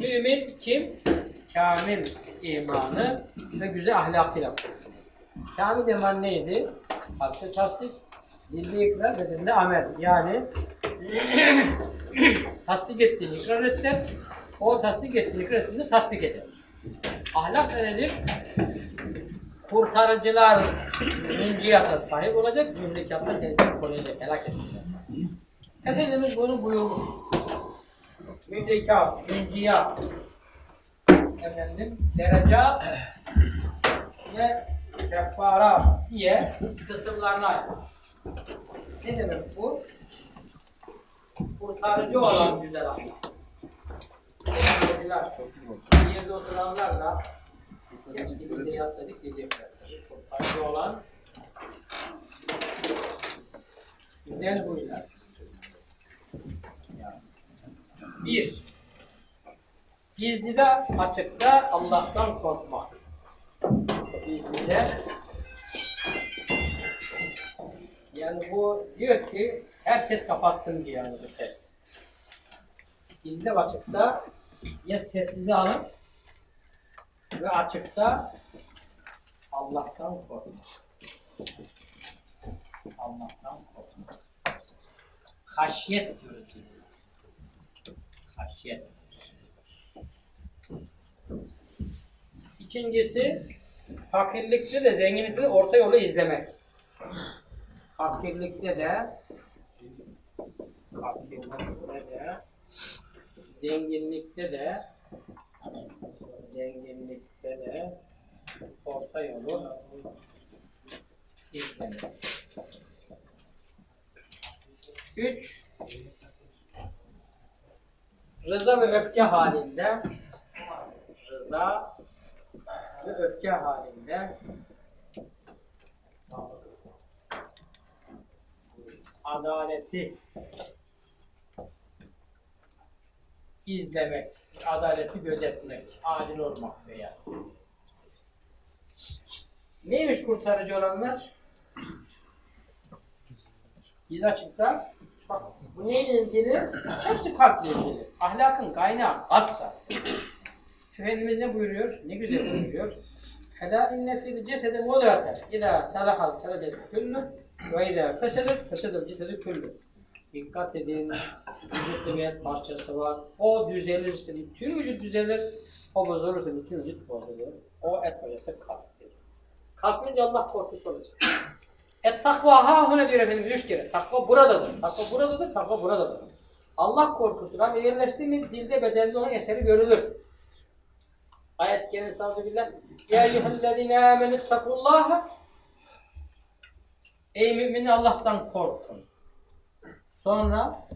Mümin kim? Kamil imanı ve güzel ahlakıyla. Kamil iman neydi? Kalpte tasdik, dilde ikrar, bedende amel. Yani tasdik ettiğini ikrar eder, o tasdik ettiğini ikrar ettiğini tatbik eder. Ahlak da nedir? Kurtarıcılar münciyata sahip olacak, mündekatlar kendisini koruyacak, helak edecek. Efendimiz bunu buyurmuş. Müddekat, münciyat, efendim, derecat ve keffara diye kısımlarına. Ne demek bu? Kurtarıcı olan güzel ahlak. Kurtarıcılar, yerde oturanlar da Geçtiğimizde de yazsadık diyecekler. Kurtarıcı olan güzel huylar. Bir, gizlide açıkta Allah'tan korkmak. Gizlide yani bu diyor ki herkes kapatsın diyor yani bu ses. Gizli açıkta ya sessize alın ve açıkta Allah'tan korkmak. Allah'tan korkmak. Haşyet diyoruz Haşyet. İkincisi fakirlikte de zenginlikte de orta yolu izlemek. Fakirlikte de fakirlikte de zenginlikte de zenginlikte de orta yolu izlemek. Üç, rıza ve öfke halinde rıza ve öfke halinde adaleti izlemek, adaleti gözetmek, adil olmak veya. Neymiş kurtarıcı olanlar? Biz açıkta bak bu neyle ilgili? Hepsi kalple ilgili. Ahlakın kaynağı kalpsa. Şu Efendimiz ne buyuruyor? Ne güzel buyuruyor. Hela inne fil cesede mudaten. İza salahal saladet küllü ve izâ fesedet fesedel cesedu küllü. Dikkat edin. Vücutta bir parçası var. O düzelirse bütün vücut düzelir. O bozulursa bütün vücut bozulur. O et parçası kalptir. Kalbince Allah korkusu olacak. Et takva ha hune diyor Efendimiz üç kere. Takva buradadır. Takva buradadır, takva buradadır. Allah korkusu lan yerleşti mi dilde bedende onun eseri görülür. Ayet-i kerime estağfurullah billah. Ya eyyühellezine amenü takullaha Ey mümin Allah'tan korkun. Sonra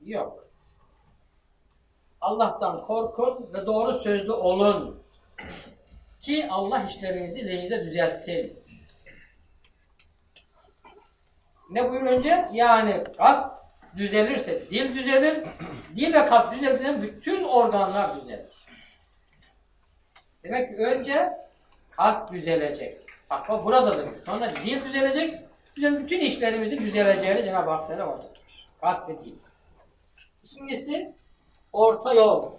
yok. Allah'tan korkun ve doğru sözlü olun. Ki Allah işlerinizi lehinize düzeltsin. Ne buyur önce? Yani kalp düzelirse dil düzelir. Dil ve kalp düzelirse bütün organlar düzelir. Demek ki önce kalp düzelecek. Takva buradadır. Sonra dil düzelecek. Bizim bütün işlerimizin düzeleceğini Cenab-ı Hak Teala orada. Kalp ve dil. İkincisi orta yol.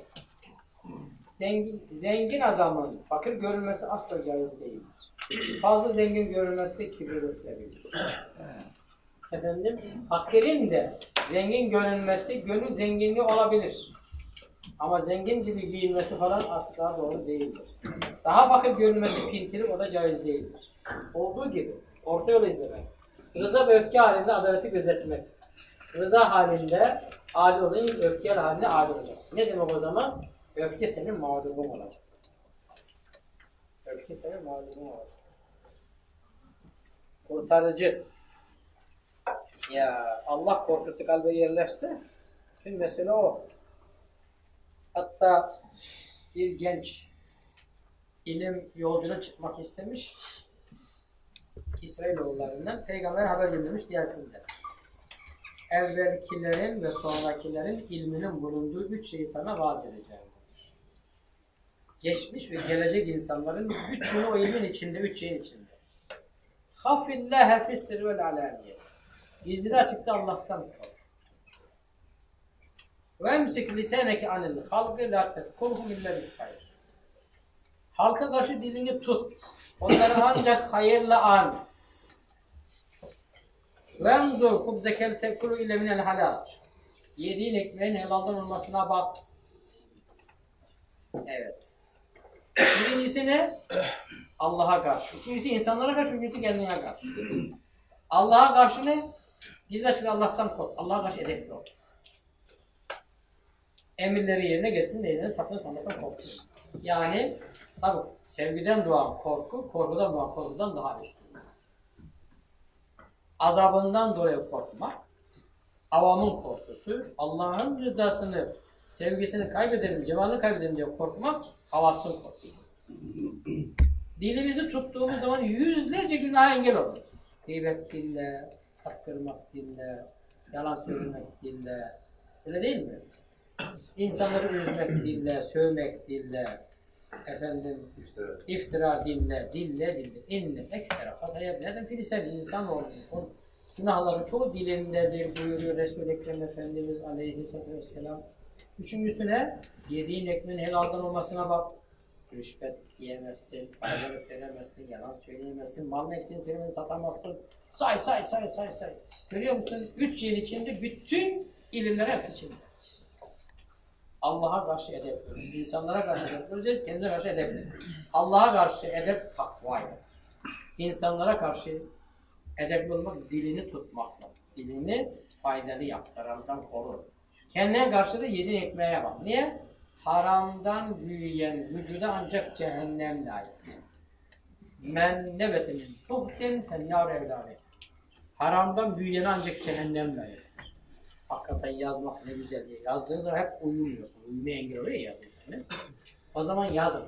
Zengin, zengin adamın fakir görülmesi asla caiz değildir. Fazla zengin görülmesi de kibir ötülebilir. Efendim, fakirin de zengin görünmesi gönül zenginliği olabilir. Ama zengin gibi giyinmesi falan asla doğru değildir. Daha fakir görünmesi pintili o da caiz değildir. Olduğu gibi orta yolu izlemek. Rıza ve öfke halinde adaleti gözetmek. Rıza halinde adil olayım, öfke halinde adil olacaksın. Ne demek o zaman? Öfke senin mağdubun olacak. Öfke senin mağdubun olacak. Kurtarıcı. Ya Allah korkusu kalbe yerleşse tüm mesele o. Hatta bir genç ilim yolcuna çıkmak istemiş. İsrailoğullarından peygamber haber göndermiş gelsinler. Evvelkilerin ve sonrakilerin ilminin bulunduğu üç şeyi sana vaaz edeceğim. Geçmiş ve gelecek insanların bütünü o ilmin içinde, üç şeyin içinde. Hafillâhe fissir vel alâniye. Gizli açıkta Allah'tan kork. Ve emsik liseneki anil halkı la tetkulhum illa bil hayır. Halka karşı dilini tut. Onları ancak hayırla an. Ve enzur kubzekel tekulu ile minel halal. Yediğin ekmeğin helaldan olmasına bak. Evet. Birincisi ne? Allah'a karşı. İkincisi insanlara karşı, üçüncüsü kendine karşı. Allah'a karşı ne? Gizlesin Allah'tan kork. Allah'a karşı edepli ol. Emirleri yerine getirsin de yerine sakın sanmaktan korksun. Yani tabi sevgiden doğan korku, korkudan doğan korkudan daha üstün. Azabından dolayı korkmak, avamın korkusu, Allah'ın rızasını, sevgisini kaybedelim, cemalini kaybedelim diye korkmak, havasın korkusu. Dilimizi tuttuğumuz zaman yüzlerce günaha engel olur. Gıybet dille, takkırmak dille, yalan söylemek dille. Öyle değil mi? İnsanları üzmek dille, sövmek dille, efendim iftira dille, dille, dille. İnne ekbere hataya neden filisel insan oldu. O günahların çoğu dilindedir buyuruyor Resul-i Ekrem Efendimiz aleyhisselatü vesselam. Üçüncüsüne yediğin ekmeğin helaldan olmasına bak. Rüşvet yiyemezsin, paraları veremezsin, yalan söyleyemezsin, mal eksintirini satamazsın. Say say say say say. Görüyor musun? Üç yıl içinde bütün ilimler hepsi içinde. Allah'a karşı edep, insanlara karşı edep, kendine karşı edep. Allah'a karşı edep takvaydır. İnsanlara karşı edepli olmak, dilini tutmakla. Dilini faydalı yap, korur. Kendine karşı da yediğin ekmeğe bak. Niye? Haramdan büyüyen vücuda ancak cehennem layık. Men nebete min suhtin fennâr evlâne. Haramdan büyüyen ancak cehennem layık. Hakikaten yazmak ne güzel diye. Yazdığında hep uyumuyorsun. Uyumaya engel oluyor ya. O zaman yazın.